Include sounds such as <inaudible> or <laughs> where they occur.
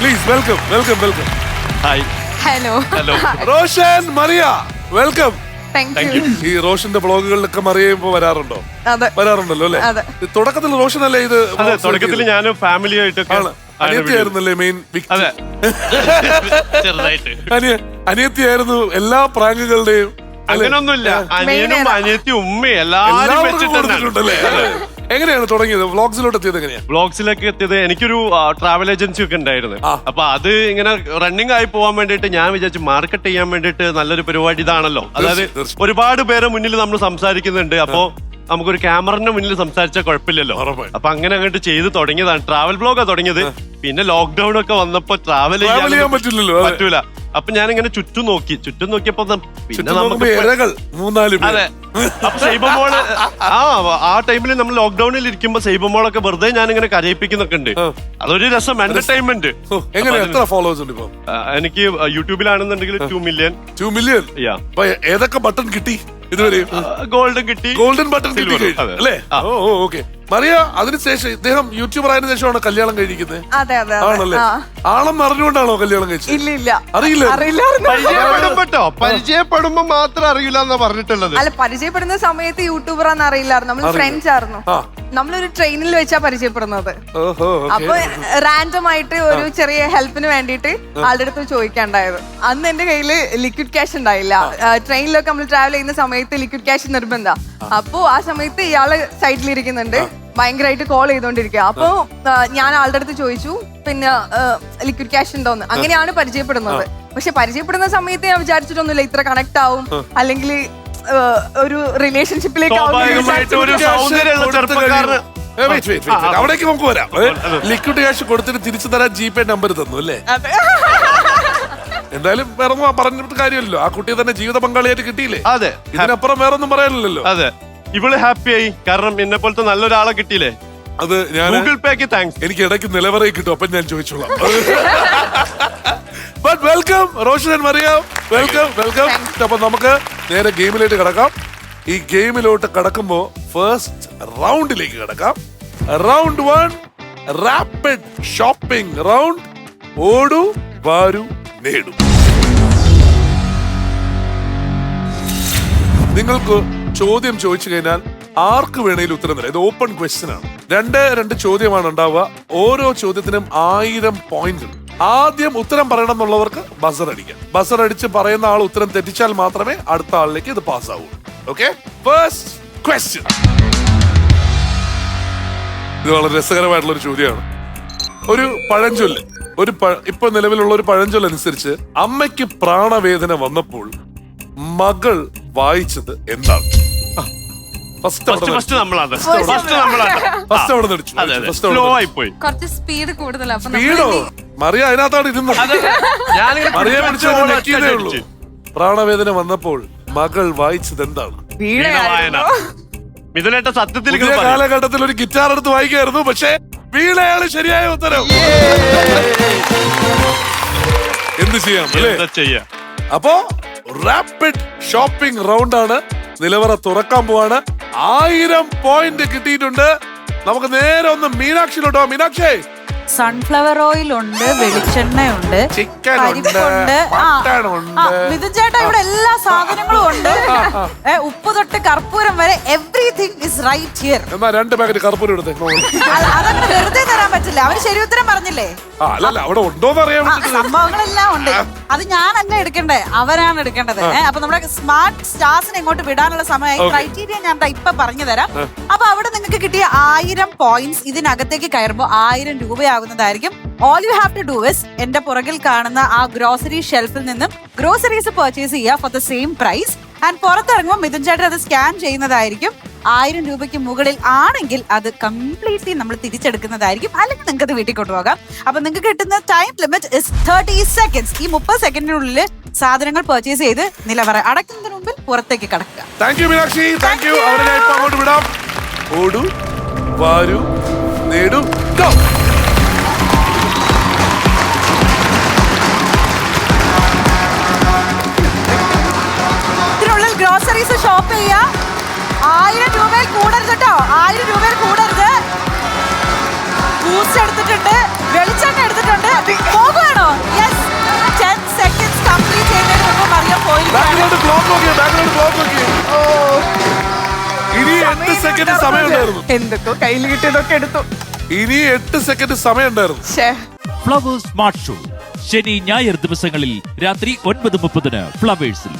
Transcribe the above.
Please welcome welcome welcome hi hello hello Roshan Mariya welcome thank you ഈ റോഷന്റെ ബ്ലോഗുകളിലൊക്കെ മറിയുമ്പോ ഇപ്പൊ വരാറുണ്ടോ? അതെ. വരാറുണ്ടല്ലോ അല്ലേ? തുടക്കത്തിൽ റോഷൻ അല്ലേ ഇത് അതെ തുടക്കത്തിൽ ഞാൻ ഫാമിലി ആയിട്ടൊക്കെ അനിയത്തിയായിരുന്നല്ലേ മെയിൻ അതെ. അനിയ അനിയത്തിയായിരുന്നു എല്ലാ പ്രാങ്കുകളുടെയും? അങ്ങനൊന്നുമില്ല. അനിയനും അനിയത്തി ഉമ്മയും വെച്ചിട്ട് കൊടുത്തിട്ടുണ്ടല്ലേ? എങ്ങനെയാണ് തുടങ്ങിയത്? വ്ളോഗ്സിലോട്ട് എത്തിയത് എങ്ങനെയാ? ബ്ലോഗ്സിലൊക്കെ എത്തിയത് എനിക്കൊരു ട്രാവൽ ഏജൻസി ഒക്കെ ഉണ്ടായിരുന്നു. അപ്പൊ അത് ഇങ്ങനെ റണ്ണിങ് ആയി പോകാൻ വേണ്ടിയിട്ട് ഞാൻ വിചാരിച്ചു മാർക്കറ്റ് ചെയ്യാൻ വേണ്ടിയിട്ട് നല്ലൊരു പരിപാടി ഇതാണല്ലോ. അതായത് ഒരുപാട് പേരെ മുന്നിൽ നമ്മൾ സംസാരിക്കുന്നുണ്ട്. അപ്പോ നമുക്കൊരു ക്യാമറന്റെ മുന്നിൽ സംസാരിച്ചാൽ കുഴപ്പമില്ലല്ലോ. ഉറപ്പായും. അപ്പൊ അങ്ങനെ അങ്ങോട്ട് ചെയ്ത് തുടങ്ങിയതാണ്. ട്രാവൽ ബ്ലോഗാ തുടങ്ങിയത്. പിന്നെ ലോക്ക്ഡൌൺ ഒക്കെ വന്നപ്പോ ട്രാവൽ Travel ചെയ്യാൻ പറ്റില്ലല്ലോ, അതെ. പറ്റൂല. അപ്പൊ ഞാൻ ഇങ്ങനെ ചുറ്റും നോക്കി. ചുറ്റും നോക്കിയപ്പോ ന- പിന്നെ ചുറ്റും നമുക്ക് നോക്കുമ്പോ ഇരകൾ മൂന്നാൽ അതെ. അപ്പൊ സൈബമോൾ ആ ആ ടൈമിൽ നമ്മൾ ലോക്ക്ഡൌണിൽ ഇരിക്കുമ്പോ സൈബമോളൊക്കെ വെറുതെ ഞാൻ ഇങ്ങനെ കരയിപ്പിക്കുന്നൊക്കെ ഉണ്ട്. ആ. അതൊരു രസം എന്റർടൈൻമെന്റ് ഓ, എത്ര ഫോളോവേഴ്സ് ഉണ്ട് ഇപ്പൊ? എനിക്ക് യൂട്യൂബിലാണെന്നുണ്ടെങ്കിൽ two million two million yeah അപ്പൊ ഏതൊക്കെ ബട്ടൺ കിട്ടി? ഇതുവരെയും. ഗോൾഡും കിട്ടി. ഗോൾഡൻ ബട്ടൺ കിട്ടി കഴിഞ്ഞു, അതെ. അല്ലേ? ആ. ഓ ഓ ഓക്കെ. മറിയ അതിനുശേഷം ഇദ്ദേഹം യൂട്യൂബർ ആയതിനു ശേഷമാണ് കല്യാണം കഴിക്കുന്നത്. അതെ അതെ അതെ. ആണല്ലേ? ആ. ആളെന്ന് അറിഞ്ഞുകൊണ്ടാണോ കല്യാണം കഴിച്ചത്? ഇല്ല ഇല്ല. അറിയില്ല. അറിയില്ലായിരുന്നു. പരിചയപ്പെടുമ്പോ പരിചയപ്പെടുമ്പോ മാത്രം അറിയില്ല എന്നാ പറഞ്ഞിട്ടുള്ളത്. അല്ല പരിചയപ്പെടുന്ന സമയത്ത് യൂട്യൂബർ ആണെന്ന് അറിയില്ലായിരുന്നു നമ്മൾ ഫ്രണ്ട്സ് ആയിരുന്നു. ആ. നമ്മളൊരു ട്രെയിനിൽ വെച്ചാ പരിചയപ്പെടുന്നത്. ഓഹോ അപ്പൊ റാൻഡം ആയിട്ട് ഒരു ചെറിയ ഹെൽപ്പിന് വേണ്ടിയിട്ട് ആളുടെ അടുത്ത് ചോദിക്കാണ്ടായത്. അന്ന് എന്റെ കയ്യിൽ ലിക്വിഡ് ക്യാഷ് ഉണ്ടായില്ല. ട്രെയിനിലൊക്കെ നമ്മൾ ട്രാവൽ ചെയ്യുന്ന സമയത്ത് ലിക്വിഡ് ക്യാഷ് നിർബന്ധ. അപ്പൊ ആ സമയത്ത് ഇയാൾ സൈഡിൽ ഇരിക്കുന്നുണ്ട് ഭയങ്കരമായിട്ട് കോൾ ചെയ്തോണ്ടിരിക്കുക അപ്പൊ ഞാൻ ആളുടെ അടുത്ത് ചോദിച്ചു പിന്നെ ലിക്വിഡ് ക്യാഷ് ഉണ്ടോന്ന്? അങ്ങനെയാണ് പരിചയപ്പെടുന്നത്. പക്ഷെ പരിചയപ്പെടുന്ന സമയത്ത് ഞാൻ വിചാരിച്ചിട്ടൊന്നുമില്ല ഇത്ര കണക്ട് ആവും. അല്ലെങ്കിൽ ഒരു റിലേഷൻഷിപ്പിലേക്ക് സ്വാഭാവികമായിട്ട് ഒരു സൗന്ദര്യമുള്ള ചെറുപ്പക്കാരന്. ഏ, wait, wait, wait, wait. അവിടേക്ക് നമുക്ക് വരാം. ലിക്വിഡ് ക്യാഷ് കൊടുത്തിട്ട് തിരിച്ചു തരാൻ ജി പേ നമ്പർ തന്നു അല്ലേ? എന്തായാലും വേറെ ഒന്നും പറഞ്ഞിട്ട് കാര്യമല്ലോ ആ കുട്ടിയെ തന്നെ ജീവിത പങ്കാളിയായിട്ട് കിട്ടിയില്ലേ? അതെ. ഇതിനപ്പുറം വേറെ ഒന്നും പറയാനില്ലല്ലോ. അതെ. ഇവൾ ഹാപ്പിയായി കാരണം എന്നെ പോലത്തെ നല്ലൊരാളെ കിട്ടിയില്ലേ? അത് ഞാൻ ഗൂഗിൾ പേക്ക് താങ്ക്സ് എനിക്ക് ഇടയ്ക്ക് നിലവറയിൽ കിട്ടും അപ്പൊ ഞാൻ ചോദിച്ചോളാം. <laughs> But welcome Roshan and Mariyam welcome welcome അപ്പൊ നമുക്ക് നേരെ ഗെയിമിലേക്ക് കടക്കാം. ഈ ഗെയിമിലോട്ട് കടക്കുമ്പോ ഫസ്റ്റ് റൗണ്ടിലേക്ക് കടക്കാം. Round one rapid shopping round ഓടു വാരു നേടു. നിങ്ങൾക്ക് ചോദ്യം ചോദിച്ചു കഴിഞ്ഞാൽ ആർക്ക് വേണേലും ഉത്തരം തരാം. ഇത് ഓപ്പൺ ക്വസ്റ്റ്യൻ ആണ്. രണ്ട് രണ്ട് ചോദ്യമാണ് ഉണ്ടാവുക. ഓരോ ചോദ്യത്തിനും ആയിരം പോയിന്റ് ആദ്യം ഉത്തരം പറയണം എന്നുള്ളവർക്ക് ബസർ അടിക്കാം. ബസർ അടിച്ച് പറയുന്ന ആൾ ഉത്തരം തെറ്റിച്ചാൽ മാത്രമേ അടുത്ത ആളിലേക്ക് ഇത് പാസ്സാവൂ. ആവൂ ഓക്കെ ഫസ്റ്റ് ക്വസ്റ്റ്യൻ ഇത് വളരെ രസകരമായിട്ടുള്ള ഒരു ചോദ്യമാണ്. ഒരു പഴഞ്ചൊല്ല് ഒരു ഇപ്പൊ നിലവിലുള്ള ഒരു പഴഞ്ചൊല്ല് അനുസരിച്ച് അമ്മയ്ക്ക് പ്രാണവേദന വന്നപ്പോൾ മകൾ വായിച്ചത് എന്താണ്? ഫസ്റ്റ് ഫസ്റ്റ് ഫസ്റ്റ് നമ്മളാണ്. ഫസ്റ്റ് നമ്മളാണ്. ഫസ്റ്റ് അവിടെ നടിച്ചു അതെ അതെ. ഫസ്റ്റ് സ്ലോ ആയി പോയി കുറച്ച് സ്പീഡ് കൂടുതലാണ് മറിയ അതിനകത്താണ് ഇരുന്നത്. ഞാനിങ്ങനെ മറിയ പിടിച്ചു പിടിച്ചത് ഞെക്കിയതേ ഉള്ളൂ. പ്രാണവേദന വന്നപ്പോൾ മകൾ വായിച്ചത് എന്താണ്? വീണവായന. മിഥുനേട്ട സത്യത്തിൽ പുതിയ കാലഘട്ടത്തിൽ ഒരു ഗിറ്റാർ എടുത്ത് വായിക്കായിരുന്നു പക്ഷേ വീണയാണ് ശരിയായ ഉത്തരം. എന്ത് ചെയ്യാം അല്ലേ? എന്താ ചെയ്യാ? അപ്പോ റാപ്പിഡ് ഷോപ്പിംഗ് റൗണ്ട് ആണ്. നിലവറ തുറക്കാൻ പോവാണ്. ആയിരം പോയിന്റ് കിട്ടിയിട്ടുണ്ട്. നമുക്ക് നേരെ ഒന്ന് മീനാക്ഷിയിലോട്ടോ മീനാക്ഷി! സൺഫ്ലവർ ഓയിൽ ഉണ്ട് വെളിച്ചെണ്ണയുണ്ട് ചിക്കൻ ഉണ്ട് പരിപ്പുണ്ട് ഉണ്ട് മിഥുൻ ചേട്ടാ ഇവിടെ എല്ലാ സാധനങ്ങളും ഉണ്ട്. ഉപ്പ് തൊട്ട് കർപ്പൂരം വരെ എവ്രിതിങ് ഇസ് റൈറ്റ് ഹിയർ എന്നാ രണ്ട് പാക്കറ്റ് കർപ്പൂരം എടുത്തേ അതങ്ങനെ വെറുതെ തരാൻ പറ്റില്ല. അവർ ശരി ഉത്തരം പറഞ്ഞില്ലേ? അവിടെ വേണ്ടിട്ട്. സംഭവങ്ങളെല്ലാം ഉണ്ട്. അത് ഞാൻ ഞാനല്ല എടുക്കണ്ടേ? അവരാണ് എടുക്കേണ്ടത്. അപ്പൊ നമ്മുടെ സ്മാർട്ട് സ്റ്റാർസിനെ ഇങ്ങോട്ട് വിടാനുള്ള സമയമായി. ക്രൈറ്റീരിയ ഞാൻ ഇപ്പൊ പറഞ്ഞു തരാം. അപ്പൊ അവിടെ നിങ്ങൾക്ക് കിട്ടിയ ആയിരം പോയിന്റ്സ് ഇതിനകത്തേക്ക് കയറുമ്പോൾ ആയിരം രൂപയാകുന്നതായിരിക്കും all you have to do is എന്റെ പുറകിൽ കാണുന്ന ആ ഗ്രോസറി ഷെൽഫിൽ നിന്നും ഗ്രോസറീസ് പർച്ചേസ് ചെയ്യുക for the same price and പുറത്തിറങ്ങുമ്പോൾ മിഥുൻ ചേട്ടൻ അത് സ്കാൻ ചെയ്യുന്നതായിരിക്കും. ആയിരം രൂപയ്ക്ക് മുകളിൽ ആണെങ്കിൽ അത് കംപ്ലീറ്റ്ലി നമ്മൾ തിരിച്ചെടുക്കുന്നതായിരിക്കും. അല്ലെങ്കിൽ നിങ്ങൾക്ക് അത് വീട്ടിൽ കൊണ്ടുപോകാം. അപ്പൊ നിങ്ങൾക്ക് കിട്ടുന്ന time limit is thirty seconds ഈ മുപ്പത് സെക്കൻഡിനുള്ളിൽ സാധനങ്ങൾ പർച്ചേസ് ചെയ്ത് നിലവറ അടക്കുന്നതിന് മുമ്പിൽ പുറത്തേക്ക് കടക്കുക. Thank you Meenakshi. Thank you അവരെ ഞാൻ ഇപ്പൊ അങ്ങോട്ട് വിടാം. ഓടു വാരു നേടു ഗ്രോസറീസ് ഷോപ്പ് ചെയ്യുക ആയിരം രൂപയിൽ കൂടരുത് കേട്ടോ. ആയിരം രൂപയിൽ കൂടരുത്. ബൂസ്റ്റ് എടുത്തിട്ടുണ്ട്. വെളിച്ചെണ്ണ എടുത്തിട്ടുണ്ട്. പോകുകയാണോ യെസ് ടെൻ സെക്കൻഡ്സ് കംപ്ലീറ്റ് ചെയ്യുന്നതിന് മുമ്പ് മറിയാൻ പോയിരിക്കും എന്തൊക്കെ കയ്യിൽ കിട്ടിയതൊക്കെ എടുത്തു. ഇനി എട്ട് സെക്കൻഡ് സമയമുണ്ടായിരുന്നു. ഫ്ലവേഴ്സ് സ്മാർട്ട് ഷോ ശനി ഞായർ ദിവസങ്ങളിൽ രാത്രി ഒൻപത് മുപ്പതിന് ഫ്ലവേഴ്സിൽ